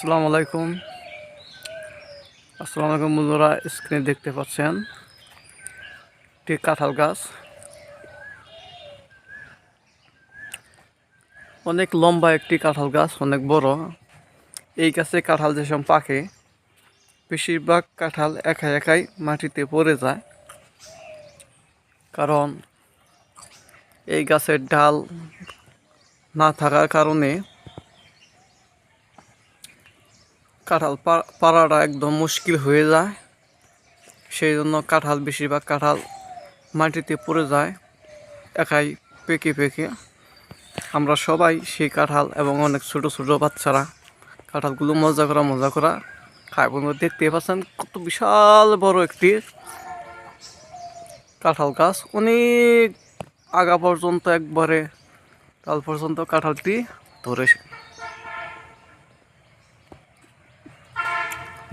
আসসালামু আলাইকুম। আসসালামু আলাইকুম বন্ধুরা স্ক্রিনে দেখতে পাচ্ছেন? একটি কাঁঠাল গাছ। অনেক লম্বা একটি কাঁঠাল গাছ, অনেক বড়। এই গাছে কাঁঠাল যেসব পাকে, বেশিরভাগ কাঁঠাল একা একাই মাটিতে পড়ে যায়। কারণ এই গাছের ডাল না থাকার কারণে কাঁঠাল পাড়াটা একদম মুশকিল হয়ে যায়। সেই জন্য কাঁঠাল বেশিরভাগ কাঁঠাল মাটিতে পড়ে যায়, একাই পেকে পেকে। আমরা সবাই সেই কাঁঠাল এবং অনেক ছোট ছোট বাচ্চারা কাঁঠালগুলো মজা করা মজা করা খায়। বন্ধু দেখতে পাচ্ছেন কত বিশাল বড় একটি কাঁঠাল গাছ। অনেক আগা পর্যন্ত একবারে, কাল পর্যন্ত কাঁঠালটি ধরেছে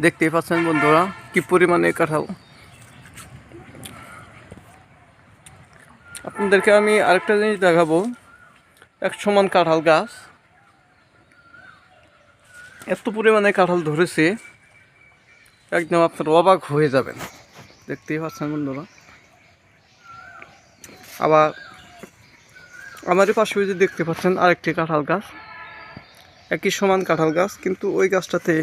দেখতেই পাচ্ছেন বন্ধুরা, কি পরিমাণে কাঁঠাল। আপনাদেরকে আমি আরেকটা জিনিস দেখাবো, এক সমান কাঁঠাল গাছ। এত পরিমাণে কাঁঠাল ধরেছে, একদম আপনার অবাক হয়ে যাবেন। দেখতেই পাচ্ছেন বন্ধুরা। আবার আমারই পাশে যে দেখতে পাচ্ছেন আরেকটি কাঁঠাল গাছ। একই সমান কাঁঠাল গাছ, কিন্তু ওই গাছটাতে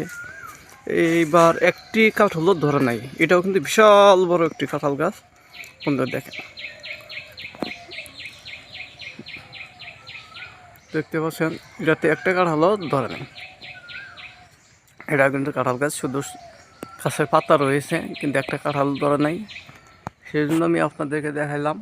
এইবার একটি কাঁঠালও ধরে নাই। এটাও কিন্তু বিশাল বড় একটি কাঁঠাল গাছ। সুন্দর দেখেন। দেখতে পাচ্ছেন, এটাতে একটা কাঁঠালও ধরে নাই। এটা কিন্তু কাঁঠাল গাছ, শুধু গাছের পাতা রয়েছে, কিন্তু একটা কাঁঠাল ধরে নাই। সেই জন্য আমি আপনাদেরকে দেখাইলাম